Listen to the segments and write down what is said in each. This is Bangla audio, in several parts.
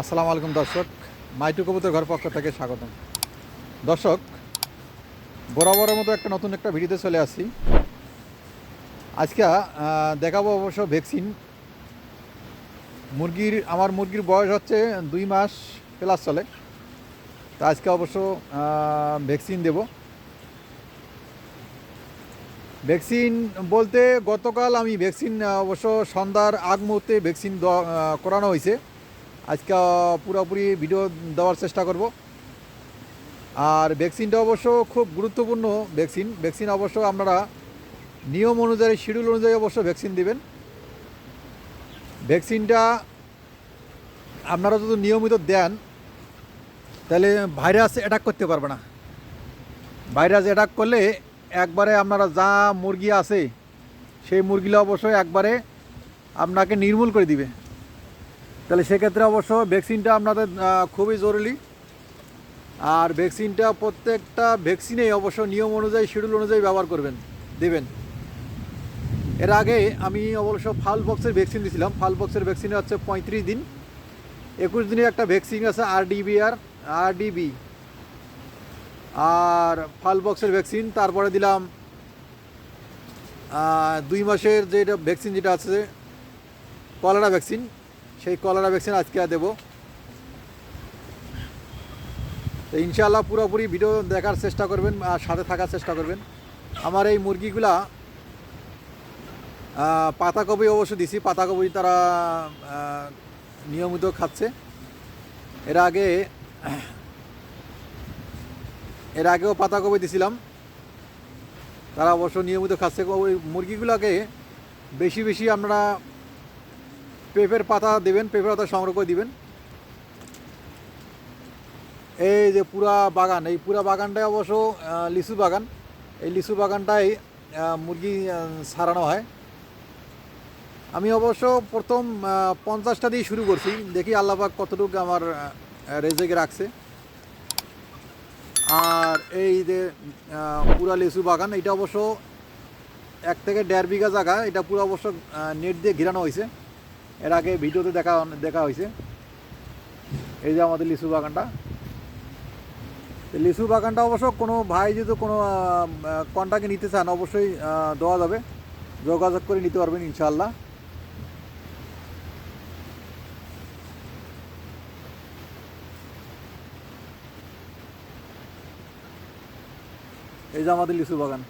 আসসালামু আলাইকুম দর্শক, মাইটু কবুতর ঘর পক্ষ থেকে স্বাগতম। দর্শক, বরাবরের মতো একটা নতুন একটা ভিডিওতে চলে আসছি আজকে দেখাবো অবশ্য ভ্যাকসিন। মুরগির, আমার মুরগির বয়স হচ্ছে দুই মাস প্লাস চলে। তা আজকে অবশ্য ভ্যাকসিন দেব। ভ্যাকসিন বলতে গতকাল আমি ভ্যাকসিন অবশ্য সন্ধ্যার আগ মুহূর্তে ভ্যাকসিন করানো হয়েছে। আজকে পুরোপুরি ভিডিও দেওয়ার চেষ্টা করব। আর ভ্যাকসিনটা অবশ্য খুব গুরুত্বপূর্ণ ভ্যাকসিন ভ্যাকসিন অবশ্য আপনারা নিয়ম অনুযায়ী শিডিউল অনুযায়ী অবশ্য ভ্যাকসিন দিবেন। ভ্যাকসিনটা আপনারা যদি নিয়মিত দেন, তাহলে ভাইরাস অ্যাটাক করতে পারবে না। ভাইরাস অ্যাটাক করলে একবারে আপনারা যা মুরগি আছে, সেই মুরগিগুলো অবশ্যই একবারে আপনাকে নির্মূল করে দিবে। তাহলে সেক্ষেত্রে অবশ্য ভ্যাকসিনটা আপনাদের খুবই জরুরি। আর ভ্যাকসিনটা প্রত্যেকটা ভ্যাকসিনেই অবশ্য নিয়ম অনুযায়ী শিডিউল অনুযায়ী ব্যবহার করবেন, দেবেন। এর আগে আমি অবশ্য ফাল বক্সের ভ্যাকসিন দিয়েছিলাম ফাল বক্সের ভ্যাকসিন হচ্ছে পঁয়ত্রিশ দিন। একুশ দিনের একটা ভ্যাকসিন আছে আরডিবি আর আরডিবি আর ফাল বক্সের ভ্যাকসিন তারপরে দিলাম দুই মাসের যেটা ভ্যাকসিন যেটা আছে কলেরা ভ্যাকসিন সেই কলেরা ভ্যাকসিন আজকে দেবো। তো ইনশাআল্লাহ পুরোপুরি ভিডিও দেখার চেষ্টা করবেন আর সাথে থাকার চেষ্টা করবেন। আমার এই মুরগিগুলা পাতাকপি অবশ্য দিছি, পাতাকপি তারা নিয়মিত খাচ্ছে। এর আগে, এর আগেও পাতাকপি দিছিলাম। তারা অবশ্য নিয়মিত খাচ্ছে। ওই মুরগিগুলোকে বেশি বেশি আপনারা পেঁপের পাতা দেবেন, পেঁপের পাতা সংগ্রহ করে দিবেন। এই যে পুরা বাগান, এই পুরা বাগানটাই অবশ্য লিচু বাগান। এই লিচু বাগানটাই মুরগি সারানো হয়। আমি অবশ্য প্রথম পঞ্চাশটা দিয়ে শুরু করছি। দেখি আল্লাপাক কতটুকু আমার রেজেকে রাখছে। আর এই যে পুরা লিচু বাগান, এটা অবশ্য এক থেকে দেড় বিঘা জায়গা। এটা পুরো অবশ্য নেট দিয়ে ঘিরানো হয়েছে। এর আগে ভিডিওতে দেখা দেখা হয়েছে। এই যে আমাদের লিচু বাগানটা। লিচু বাগানটা অবশ্য কোনো ভাই যদি কোনো কন্ট্যাক্টে নিতে চান, অবশ্যই দেওয়া যাবে। যোগাযোগ করে নিতে পারবেন ইনশাল্লাহ এই যে আমাদের লিচু বাগান।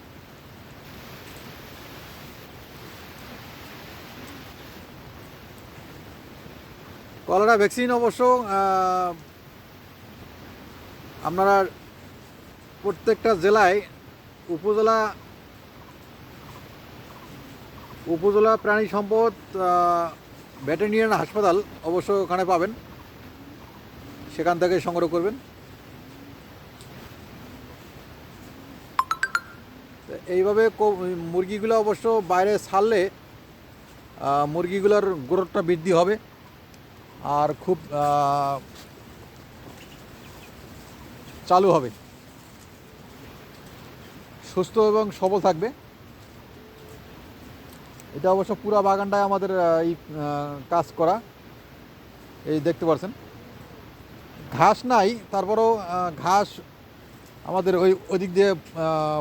কলেরা ভ্যাকসিন অবশ্য আপনারা প্রত্যেকটা জেলায় উপজেলা উপজেলা প্রাণী সম্পদ ভেটেরিনারিয়ান হাসপাতাল অবশ্য ওখানে পাবেন। সেখান থেকে সংগ্রহ করবেন। এইভাবে মুরগিগুলো অবশ্য বাইরে ছাড়লে মুরগিগুলোর গ্রোথটা বৃদ্ধি হবে। আর খুব চালু হবে। সুস্থ এবং সবল থাকবে। এটা অবশ্য পুরা বাগানটায় আমাদের এই কাজ করা। এই দেখতে পাচ্ছেন ঘাস নাই, তারপরেও ঘাস আমাদের ওই, ওদিক দিয়ে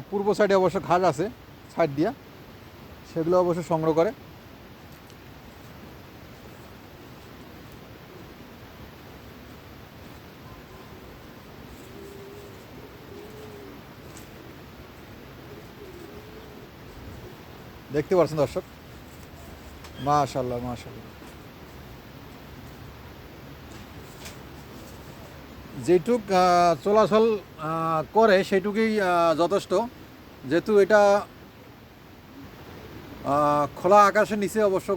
পূর্ব সাইডে অবশ্য ঘাস আছে সাইড দিয়ে। সেগুলো অবশ্য সংগ্রহ করে। দেখতে পাচ্ছেন দর্শক? মাশাল্লাহ মাশাল্লাহ যেটুক চলাচল করে সেটুকুই যথেষ্ট। যেহেতু এটা খোলা আকাশের নিচে অবশ্য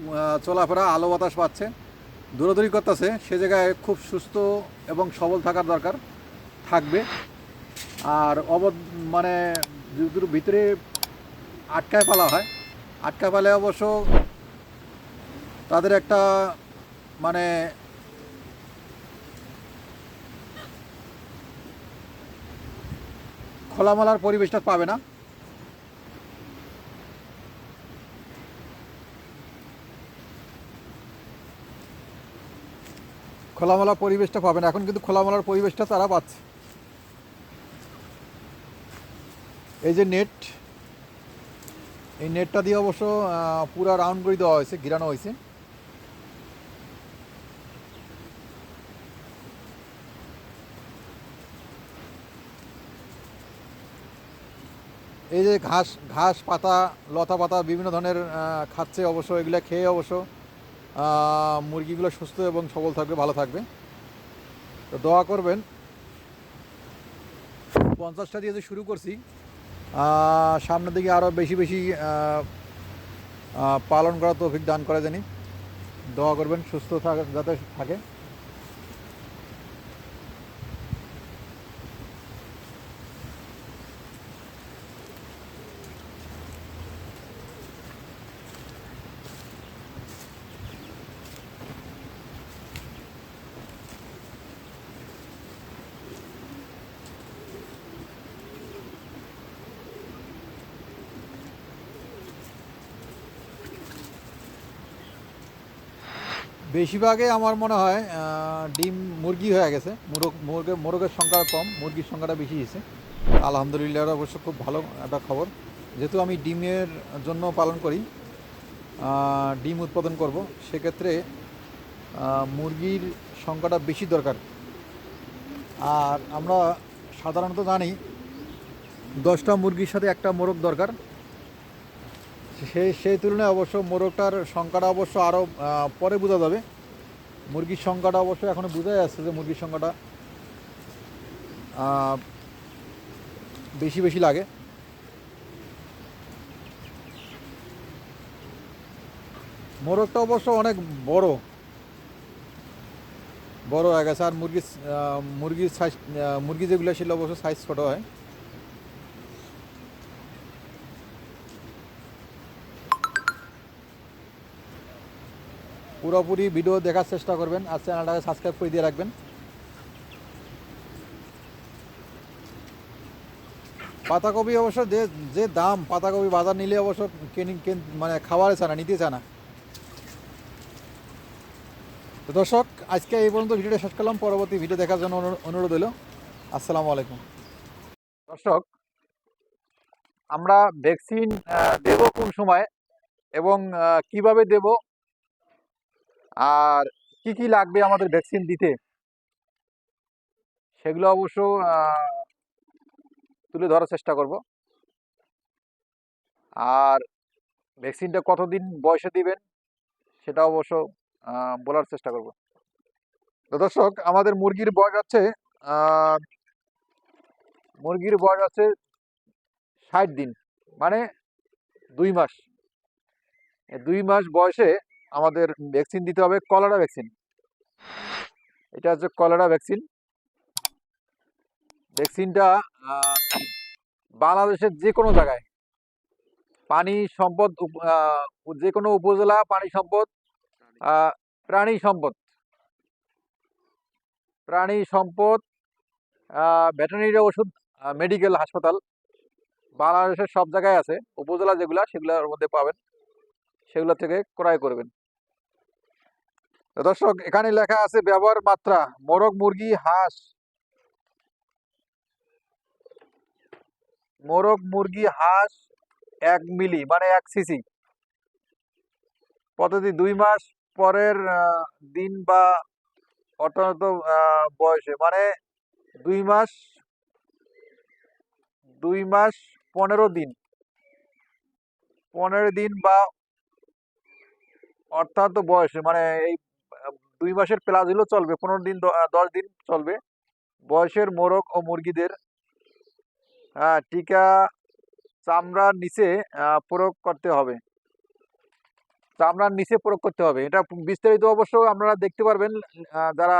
চলাফেরা, আলো বাতাস পাচ্ছে, দৌড়াদৌড়ি করতেছে, সে জায়গায় খুব সুস্থ এবং সবল থাকার দরকার, থাকবে। আর অব মানে ভিতরে আটকায় পালা হয় আটকা পালে অবশ্য তাদের একটা মানে খোলামেলার পরিবেশটা পাবে না। খোলামেলা পরিবেশটা পাবে না। এখন কিন্তু খোলামেলার পরিবেশটা তারা পাচ্ছে। এই যে নেট এই নেটটা দিয়ে অবশ্য পুরা রাউন্ড করে দেওয়া হয়েছে, ঘিরানো হয়েছে। এই যে ঘাস ঘাস, পাতা, লতা পাতা বিভিন্ন ধরনের খাচ্ছে অবশ্য, এগুলো খেয়ে অবশ্য মুরগিগুলো সুস্থ এবং সবল থাকবে, ভালো থাকবে। তো দোয়া করবেন। পঞ্চাশটা দিয়ে যে শুরু করছি সামনের দিকে আরও বেশি বেশি পালন করার তৌফিক দান করে জানি দোয়া করবেন, সুস্থ থাক, যাতে থাকে। বেশিরভাগে আমার মনে হয় ডিম মুরগি হয়ে গেছে। মুরগ মুরগের মোরগের সংখ্যা কম, মুরগির সংখ্যাটা বেশি হয়েছে। আলহামদুলিল্লাহ অবশ্য খুব ভালো একটা খবর। যেহেতু আমি ডিমের জন্য পালন করি ডিম উৎপাদন করব, সেক্ষেত্রে মুরগির সংখ্যাটা বেশি দরকার। আর আমরা সাধারণত জানি, দশটা মুরগির সাথে একটা মোরগ দরকার। সেই সেই তুলনায় অবশ্য মোরগটার সংখ্যাটা অবশ্য আরও পরে বোঝা যাবে। মুরগির সংখ্যাটা অবশ্য এখনও বোঝা যাচ্ছে যে মুরগির সংখ্যাটা বেশি বেশি লাগে। মোরগটা অবশ্য অনেক বড়। বড় হয়ে গেছে আর মুরগির মুরগির সাইজ মুরগি যেগুলো ছিল অবশ্য সাইজ ছোটো হয়। পুরোপুরি ভিডিও দেখার চেষ্টা করবেন আর চ্যানেলটাকে সাবস্ক্রাইব করে দিয়ে রাখবেন। পাতাকপি অবশ্য যে যে দাম পাতাকপি বাজার নিলে অবশ্য মানে খাওয়ারে চায় না, নিতে চায় না। তো দর্শক, আজকে এই পর্যন্ত ভিডিওটা শেষ করলাম। পরবর্তী ভিডিও দেখার জন্য অনুরোধ হলো আসসালামু আলাইকুম। দর্শক, আমরা ভ্যাকসিন দেব কোন সময় এবং কীভাবে দেব আর কি কি লাগবে আমাদের ভ্যাকসিন দিতে? সেগুলো অবশ্য তুলে ধরার চেষ্টা করব। আর ভ্যাকসিনটা কতদিন বয়সে দিবেন, সেটা অবশ্য বলার চেষ্টা করব। দর্শক, আমাদের মুরগির বয়স আছে মুরগির বয়স আছে ষাট দিন মানে দুই মাস। দুই মাস বয়সে আমাদের ভ্যাকসিন দিতে হবে কলেরা ভ্যাকসিন এটা হচ্ছে কলেরা ভ্যাকসিন ভ্যাকসিনটা বাংলাদেশের যে কোনো জায়গায়। পানি সম্পদ যে কোনো উপজেলা পানি সম্পদ প্রাণী সম্পদ। প্রাণী সম্পদ ভেটেরিনারি ওষুধ মেডিকেল হাসপাতাল। বাংলাদেশের সব জায়গায় আছে। উপজেলা যেগুলা, সেগুলোর মধ্যে পাবেন। সেগুলো থেকে ক্রয় করবেন। দর্শক এখানে লেখা আছে ব্যবহার মাত্রা মোরগ মুরগি হাঁস। মোরগ মুরগি হাঁস এক মিলি মানে এক সিসি। পদ্ধতি দুই মাস পরের দিন বা আহ, বয়সে মানে দুই মাস দুই মাস পনেরো দিন। পনেরো দিন বা অর্থাৎ বয়সে মানে এই দুই মাসের প্লাস হলেও চলবে, পনেরো দিন দশ দিন চলবে। বয়সের মোরগ ও মুরগিদের হ্যাঁ টিকা চামড়ার নিচে প্রয়োগ করতে হবে। চামড়ার নিচে প্রয়োগ করতে হবে। এটা বিস্তারিত অবশ্য আপনারা দেখতে পারবেন যারা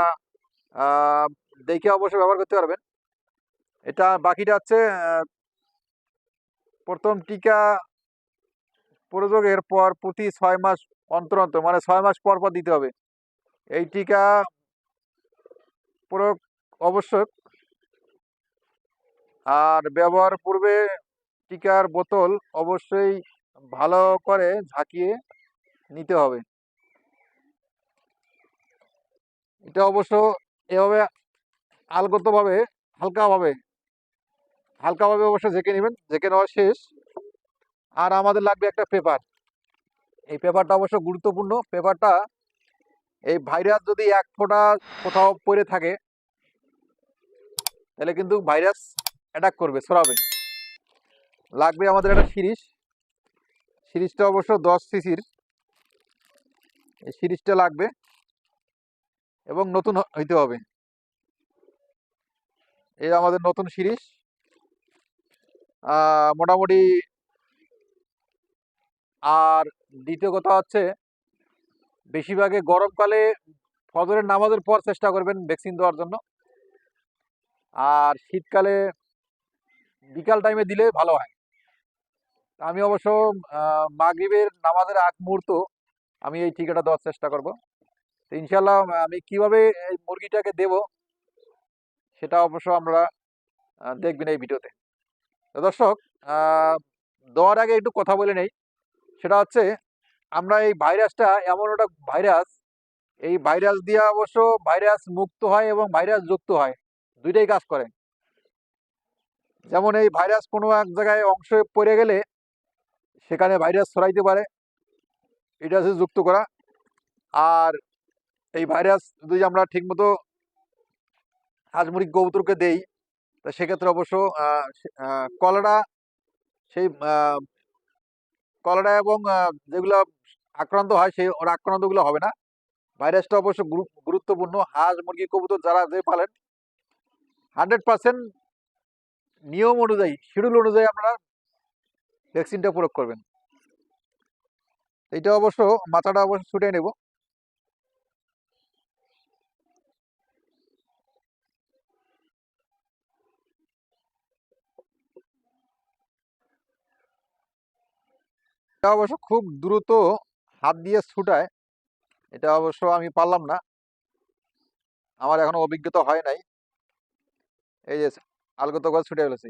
দেখে অবশ্য ব্যবহার করতে পারবেন। এটা বাকিটা হচ্ছে প্রথম টিকা প্রয়োগের পর প্রতি ছয় মাস অন্তর অন্তর মানে ছয় মাস পর পর দিতে হবে। এই টিকা প্রয়োগ আবশ্যক আর ব্যবহার পূর্বে টিকার বোতল অবশ্যই ভালো করে ঝাঁকিয়ে নিতে হবে। এটা অবশ্য এভাবে আলগতভাবে, হালকাভাবে হালকাভাবে অবশ্য ঝেঁকে নেবেন। ঝেঁকে নেওয়া শেষ। আর আমাদের লাগবে একটা পেপার। এই পেপারটা অবশ্য গুরুত্বপূর্ণ। পেপারটা এই ভাইরাস যদি এক ফোঁটা কোথাও পড়ে থাকে, তাহলে কিন্তু ভাইরাস অ্যাটাক করবে, ছড়াবে। লাগবে আমাদের একটা সিরিজ। সিরিজটা অবশ্য দশ সিসির। এই সিরিজটা লাগবে এবং নতুন হইতে হবে। এই আমাদের নতুন সিরিজ। মোটামুটি আর দ্বিতীয় কথা হচ্ছে বেশিরভাগে গরমকালে ফজরের নামাজের পর চেষ্টা করবেন ভ্যাকসিন দেওয়ার জন্য। আর শীতকালে বিকাল টাইমে দিলে ভালো হয়। আমি অবশ্য মাগরিবের নামাজের আগ মুহূর্ত আমি এই টিকাটা দেওয়ার চেষ্টা করব। তো ইনশাল্লাহ আমি কীভাবে এই মুরগিটাকে দেব সেটা অবশ্য আমরা দেখবেন এই ভিডিওতে। দর্শক দেওয়ার আগে একটু কথা বলে নেই। সেটা হচ্ছে আমরা এই ভাইরাসটা এমন একটা ভাইরাস, এই ভাইরাস দিয়ে অবশ্য ভাইরাস মুক্ত হয় এবং ভাইরাস যুক্ত হয়, দুইটাই কাজ করে। যেমন এই ভাইরাস কোনো এক জায়গায় অংশে পড়ে গেলে সেখানে ভাইরাস ছড়াইতে পারে, এটা হচ্ছে যুক্ত করা। আর এই ভাইরাস যদি আমরা ঠিকমতো হাঁস মুরগি কবুতরকে দেই, তা সেক্ষেত্রে অবশ্য সে- সেই কলেরা এবং যেগুলো আক্রান্ত হয়, সেই ওর আক্রান্তগুলো হবে না। ভাইরাসটা অবশ্য গুরুত্বপূর্ণ। হাঁস, মুরগি, কবুতর যারা যে পালেন, হান্ড্রেড পার্সেন্ট নিয়ম অনুযায়ী, শিডিউল অনুযায়ী আপনারা ভ্যাকসিনটা প্রয়োগ করবেন। এটা অবশ্য মাথাটা অবশ্য ছুটে নেব। অবশ্য খুব দ্রুত হাত দিয়ে ছুটায়, এটা অবশ্য আমি পারলাম না। আমার এখনও অভিজ্ঞতা হয় নাই। এই যে আলগত করে ছুটে ফেলেছি।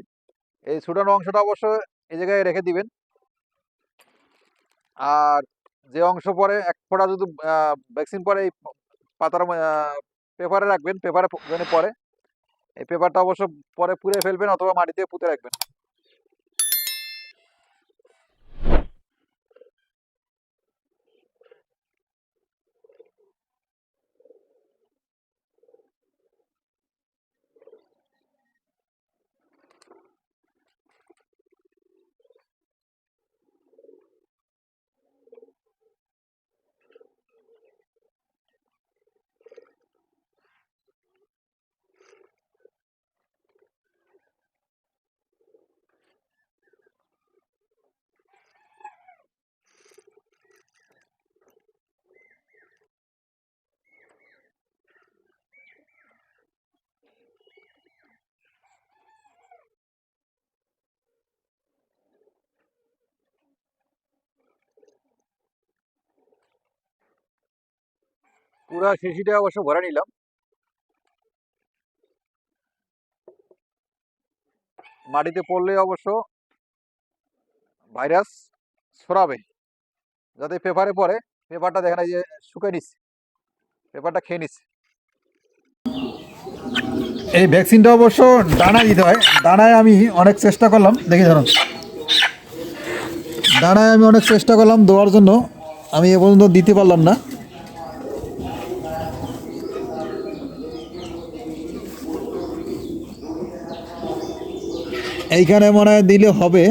এই ছুটানো অংশটা অবশ্য এই জায়গায় রেখে দিবেন। আর যে অংশ পরে এক ফোঁটা যদি ভ্যাকসিন পরে এই পাতার পেপারে রাখবেন পেপারে পরে। এই পেপারটা অবশ্য পরে পুড়ে ফেলবেন অথবা মাটিতে পুঁতে রাখবেন। পুরা শিশিটা অবশ্য ভরে নিলাম। মাটিতে পড়লে অবশ্য ভাইরাস ছড়াবে। যাতে পেপারে পড়ে, পেপারটা দেখেন এই যে শুকিয়ে নিচ্ছে। পেপারটা খেয়ে নিচ্ছে। এই ভ্যাকসিনটা অবশ্য ডানায় দিতে হয়। ডানায় আমি অনেক চেষ্টা করলাম। দেখি ধরুন। ডানায় আমি অনেক চেষ্টা করলাম দেওয়ার জন্য। আমি এ পর্যন্ত দিতে পারলাম না। এইখানে মনে হয় দিলে হবে।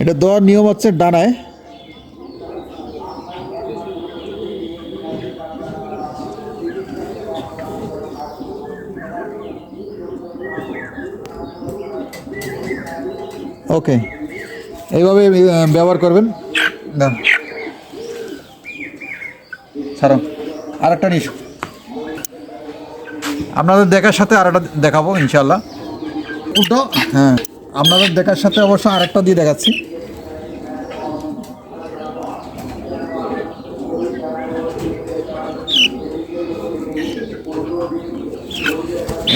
এটা দেওয়ার নিয়ম হচ্ছে ডানায়। ওকে এইভাবে ব্যবহার করবেন? দেন ছাড়ো আরেকটা নিস। আপনাদের দেখার সাথে আরেকটা দেখাবো ইনশাল্লাহ উল্টো? হ্যাঁ আপনাদের দেখার সাথে অবশ্য আরেকটা দিয়ে দেখাচ্ছি।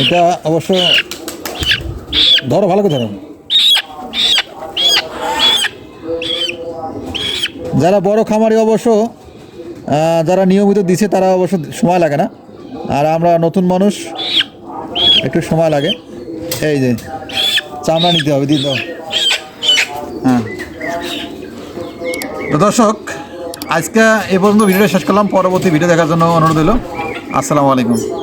এটা অবশ্য ধরো ভালো করে ধরো। যারা বড় খামারি অবশ্য যারা নিয়মিত দিছে, তারা অবশ্য সময় লাগে না। আর আমরা নতুন মানুষ, একটু সময় লাগে। এই যে, চামড়া নিতে হবে দাও। হ্যাঁ। তো দর্শক, আজকে এ পর্যন্ত ভিডিওটা শেষ করলাম। পরবর্তী ভিডিও দেখার জন্য অনুরোধ হলো আসসালামু আলাইকুম।